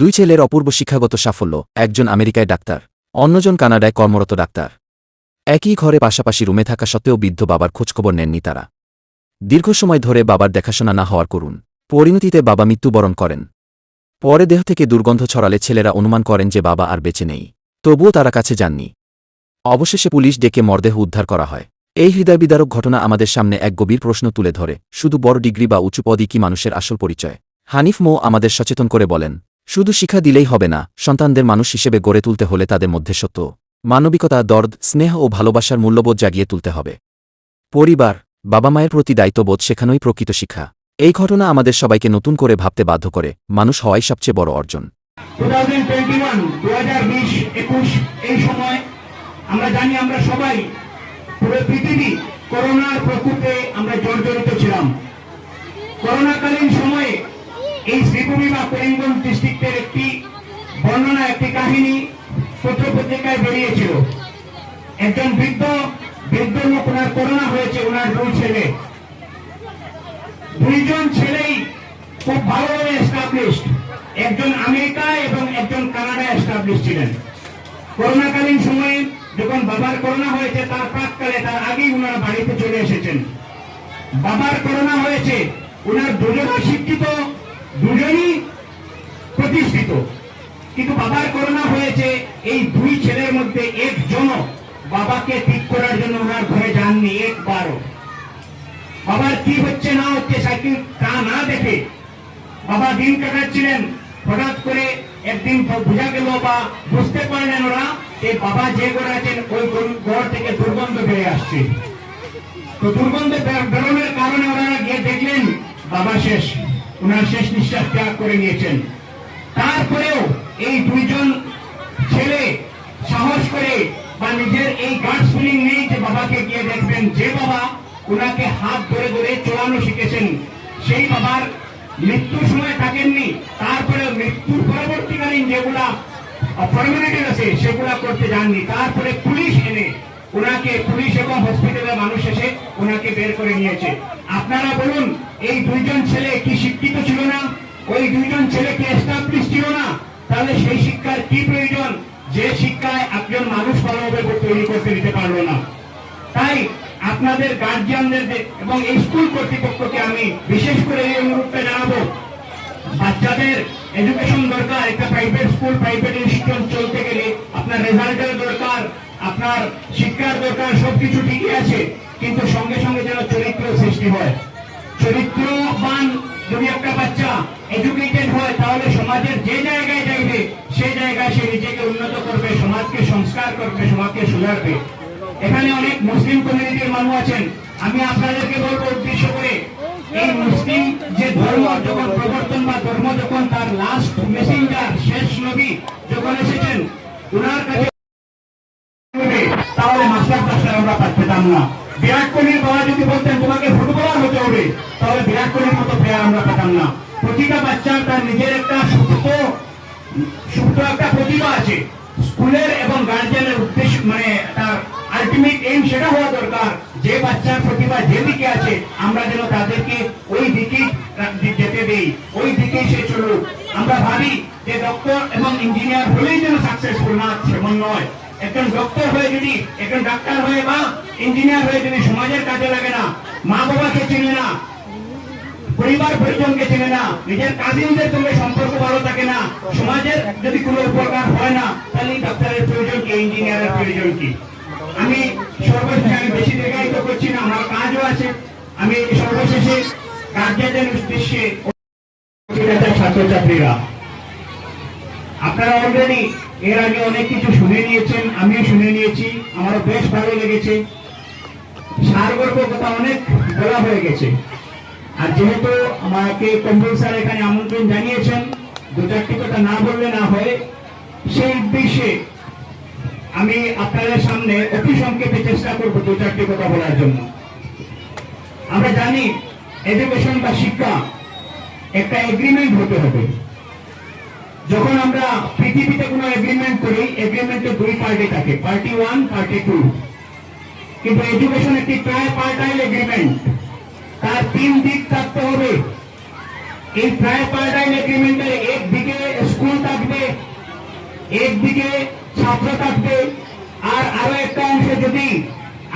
দুই ছেলের অপূর্ব শিক্ষাগত সাফল্য, একজন আমেরিকায় ডাক্তার, অন্যজন কানাডায় কর্মরত ডাক্তার। একই ঘরে পাশাপাশি রুমে থাকা সত্ত্বেও বৃদ্ধ বাবার খোঁজখবর নেননি তারা। দীর্ঘ সময় ধরে বাবার দেখাশোনা না হওয়ার করুন পরিণতিতে বাবা মৃত্যুবরণ করেন। পরে দেহ থেকে দুর্গন্ধ ছড়ালে ছেলেরা অনুমান করেন যে বাবা আর বেঁচে নেই, তবুও তারা কাছে যাননি। অবশেষে পুলিশ ডেকে মরদেহ উদ্ধার করা হয়। এই হৃদয়বিদারক ঘটনা আমাদের সামনে এক গভীর প্রশ্ন তুলে ধরে, শুধু বড় ডিগ্রি বা উঁচু পদই কি মানুষের আসল পরিচয়? হানিফ মো আমাদের সচেতন করে বলেন শুধু শিক্ষা দিলেই হবে না, সন্তানদের মানুষ হিসেবে গড়ে তুলতে হলে তাদের মধ্যে সত্য, মানবিকতা, দর্দ, স্নেহ ও ভালোবাসার মূল্যবোধ জাগিয়ে তুলতে হবে। পরিবার বাবা মায়ের প্রতি দায়িত্ববোধ শেখানোই প্রকৃত শিক্ষা। এই ঘটনা আমাদের সবাইকে নতুন করে ভাবতে বাধ্য করে, মানুষ হওয়াই সবচেয়ে বড় অর্জন। 2021 2020 21 এই সময় আমরা জানি আমরা সবাই পুরো পৃথিবী করোনার প্রকোপে আমরা জর্জরিত ছিলাম। করোনাকালীন সময়ে এই শ্রীভূমি বা করিমগঞ্জ ডিস্ট্রিক্টের একটি বর্ণনা, একটি কাহিনী পত্রপত্রিকায় বেরিয়েছিল। একজন বৃদ্ধ বৃদ্ধ লোক, ওনার করোনা হয়েছে, ওনার দুই ছেলে। দুইজন ছেলেই খুব ভালোভাবে এস্টাবলিশড একজন আমেরিকায় এবং একজন কানাডা এস্টাবলিশ ছিলেন। করোনাকালীন সময়ে যখন বাবার করোনা হয়েছে, তার প্রাককালে, তার আগেই ওনারা বাড়িতে চলে এসেছেন। বাবার করোনা হয়েছে, ওনার দুজনই শিক্ষিত দুজনই প্রতিষ্ঠিত। কিন্তু বাবার করোনা হয়েছে, এই দুই ছেলের মধ্যে একজনও বাবাকে ঠিক করার জন্য ওনার ঘরে যাননি, একবারও। বাবার কি হচ্ছে না হচ্ছে সাইকেল তা না দেখে বাবা দিন কাটাচ্ছিলেন, হঠাৎ করে একদিন বোঝা গেল বা বুঝতে পারলেন ওরা যে বাবা যে ঘরে আছেন, ওই ঘর থেকে দুর্গন্ধ বেড়ে আসছে। তো দুর্গন্ধ বেরোনোর কারণে ওনারা গিয়ে দেখলেন বাবা শেষ। ওনার শেষ নিঃশ্বাস ত্যাগ করে নিয়েছেন। তারপরেও এই দুইজন ছেলে সাহস করে বা নিজের এই গার্ডস ফিলিং নেই যে বাবাকে গিয়ে দেখবেন, যে বাবা ওনাকে হাত ধরে ধরে চলানো শিখেছেন। সেই বাবার মৃত্যুর সময় থাকেননি তারপরে মৃত্যুর পরবর্তীকালীন যেগুলা ফর্মালিটি আছে, সেগুলা করতে যাননি। তারপরে পুলিশ এনে ওনাকে পুলিশ এবং হসপিটালে মানুষ এসে ওনাকে বের করে নিয়েছে। আপনারা বলুন এই দুইজন ছেলে কি শিক্ষিত ছিল না? ওই দুইজন ছেলে কি এস্টাবলিশ ছিল না? তাহলে সেই শিক্ষার কি প্রয়োজন? যে শিক্ষায় একজন মানুষ ভালোভাবে তৈরি করতে দিতে পারল না। তাই আপনাদের গার্জিয়ানদের এবং এই স্কুল কর্তৃপক্ষকে আমি বিশেষ করে এই অনুরোধটা জানাব, বাচ্চাদের এডুকেশন দরকার, একটা প্রাইভেট স্কুল প্রাইভেট ইনস্টিটিউশন চলতে গেলে আপনার রেজাল্টের দরকার, আপনার শিক্ষার দরকার, সবকিছু ঠিকই আছে, কিন্তু সঙ্গে সঙ্গে যেন চরিত্র সৃষ্টি হয়। চরিত্রবান যদি একটা বাচ্চা এডুকেটেড হয়, তাহলে সমাজের যে জায়গায় যাইবে সেই জায়গায় সে নিজেকে উন্নত করবে, সমাজকে সংস্কার করবে, সমাজকে সুধারবে। এখানে অনেক মুসলিম কমিউনিটির মানুষ আছেন। আমি আপনাদেরকে বলব উদ্দেশ্য করে, এই মুসলিম যে ধর্ম যখন প্রবর্তন বা ধর্ম যখন তার লাস্ট মেসেঞ্জার শেষ নবী যখন এসেছেন ওনার কাছে তাহলে মাস্টার আমরা পেতাম না। বিরাট কোহলির বাবা যদি বলতেন, তোমাকে ফুটবলার তাহলে বিরাট কোহলির মতো প্লেয়ার আমরা পেতাম না। প্রতিটা বাচ্চার তার নিজের একটা সুপ্ত সুপ্ত একটা প্রতিভা আছে। স্কুলের এবং গার্জিয়ানের উদ্দেশ্য মানে তার আলটিমেট এইম সেটা হওয়া দরকার। যে বাচ্চার প্রতিভা যেদিকে আছে, আমরা যেন তাদেরকে ওই দিকে যেতে দেই, ওই দিকে সে চলুক। আমরা ভাবি যে ডক্টর এবং ইঞ্জিনিয়ার হলেই যেন সাকসেসফুল না সেমন নয়। একজন ডক্টর হয়ে যদি, একজন ডাক্তার হয়ে বা ইঞ্জিনিয়ার হয়ে যদি সমাজের কাজে লাগে না মা বাবাকে চিনে না পরিবার পরিজনকে চেনে না, নিজের কাজিনদের সঙ্গে সম্পর্ক ভালো থাকে না, সমাজের যদি কোনো উপকার হয় না, তাহলে ডাক্তারের প্রয়োজন কি, ইঞ্জিনিয়ারের প্রয়োজন কি? আমি সর্বশেষে আমি বেশি দীর্ঘায়িত করছি না, আমার কাজও আছে। আমি সর্বশেষে গার্জিয়ানদের উদ্দেশ্যে ছাত্রছাত্রীরা। আপনারা অলরেডি এর আগে অনেক কিছু শুনে নিয়েছেন, আমিও শুনে নিয়েছি, আমারও বেশ ভালো লেগেছে। সারগর্ভ কথা অনেক বলা হয়ে গেছে। আর যেহেতু আমাকে কম্বল স্যার এখানে আমন্ত্রণ জানিয়েছেন দু চারটি কথা না বললে না হয়, সেই উদ্দেশ্যে আমি আপনাদের সামনে অতি সংক্ষেপে চেষ্টা করব দু চারটি কথা বলার জন্য। আমরা জানি এডুকেশন বা শিক্ষা একটা এগ্রিমেন্ট হতে হবে। যখন আমরা পৃথিবীতে কোনো এগ্রিমেন্ট করি এগ্রিমেন্টে দুই পার্টি থাকে পার্টি ওয়ান পার্টি টু কিন্তু এডুকেশন একটি ট্রাই পার্টাইল এগ্রিমেন্ট তার তিন দিক থাকতে হবে। এই ট্রাইপার্টাইন এগ্রিমেন্টের একদিকে স্কুল থাকবে, একদিকে ছাত্র থাকবে। আর আরও একটা অংশে যদি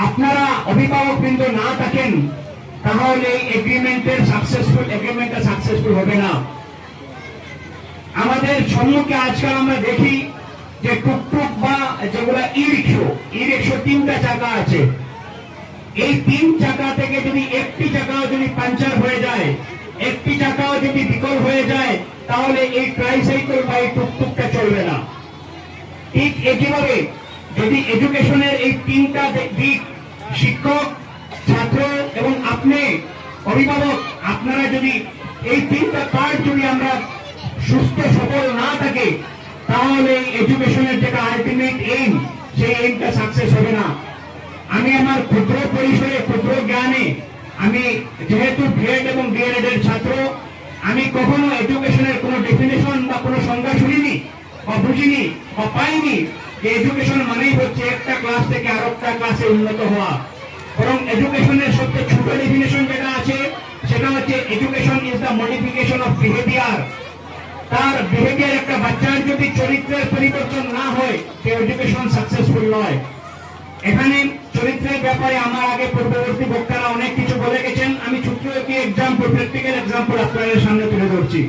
আপনারা অভিভাবক বৃন্দ না থাকেন, তাহলে এই এগ্রিমেন্টের সাকসেসফুল এগ্রিমেন্টটা সাকসেসফুল হবে না। আমাদের সম্মুখে আজকাল আমরা দেখি যে টুকটুক বা যেগুলো ই রিক্সো ই রিক্সো তিনটা চাকা আছে। এই তিন চাকা থেকে যদি একটি চাকাও যদি পাঞ্চার হয়ে যায় একটি চাকাও যদি বিকল হয়ে যায়, তাহলে এই ট্রাইসাইকেল বা এই টুকটুকটা চলবে না। ঠিক একইভাবে যদি এডুকেশনের এই তিনটা দিক, শিক্ষক, ছাত্র এবং আপনি, অভিভাবক, আপনারা যদি এই তিনটা পার্ট যদি আমরা সুস্থ সফল না থাকে, তাহলে এডুকেশনের যেটা আলটিমেট এইম সেই এইমটা সাকসেস হবে না। আমি আমার ক্ষুদ্র পরিসরে, ক্ষুদ্র জ্ঞানে, আমি যেহেতু বিএড এবং ডিএলএড এর ছাত্র আমি কখনো এডুকেশনের কোনো ডেফিনেশন বা কোনো সংজ্ঞা শুনিনি, বা বুঝিনি, বা পাইনি যে এডুকেশন মানেই হচ্ছে একটা ক্লাস থেকে আর একটা ক্লাসে উন্নত হওয়া। বরং এডুকেশনের সবচেয়ে ছোট ডেফিনেশন যেটা আছে, সেটা হচ্ছে education is the modification of behaviour তার বিহেভিয়ার একটা বাচ্চার যদি চরিত্রের পরিবর্তন না হয়, সে এডুকেশন সাকসেসফুল নয়। এখানে চরিত্রের ব্যাপারে আমার আগে পূর্ববর্তী বক্তারা অনেক কিছু বলে গেছেন। আমি ছোট্ট একটি এক্সাম্পল প্র্যাকটিক্যাল এক্সাম্পল আপনাদের সামনে তুলে ধরছি।